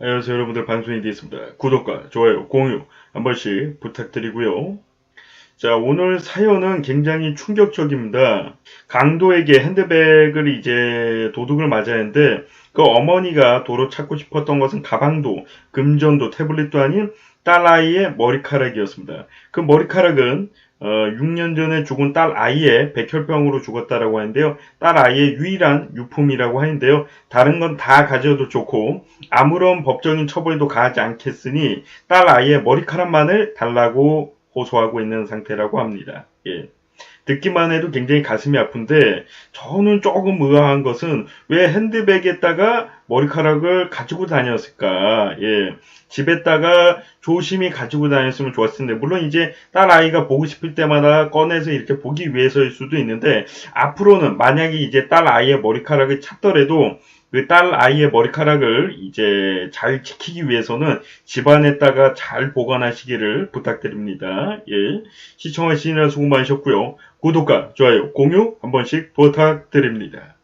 안녕하세요 여러분들 방송이 되겠습니다. 구독과 좋아요, 공유 한 번씩 부탁드리고요. 자 오늘 사연은 굉장히 충격적입니다. 강도에게 핸드백을 이제 도둑을 맞았는데 그 어머니가 도로 찾고 싶었던 것은 가방도 금전도 태블릿도 아닌 딸 아이의 머리카락이었습니다. 그 머리카락은 어, 6년 전에 죽은 딸 아이의 백혈병으로 죽었다라고 하는데요. 딸 아이의 유일한 유품이라고 하는데요. 다른 건 다 가져도 좋고 아무런 법적인 처벌도 가하지 않겠으니 딸 아이의 머리카락만을 달라고 호소하고 있는 상태라고 합니다. 예. 듣기만 해도 굉장히 가슴이 아픈데 저는 조금 의아한 것은 왜 핸드백에다가 머리카락을 가지고 다녔을까? 예. 집에다가 조심히 가지고 다녔으면 좋았을 텐데 물론 이제 딸 아이가 보고 싶을 때마다 꺼내서 이렇게 보기 위해서일 수도 있는데 앞으로는 만약에 이제 딸 아이의 머리카락을 찾더라도 그 딸 아이의 머리카락을 이제 잘 지키기 위해서는 집안에다가 잘 보관하시기를 부탁드립니다. 예. 시청하시느라 수고 많으셨고요. 구독과 좋아요, 공유 한 번씩 부탁드립니다.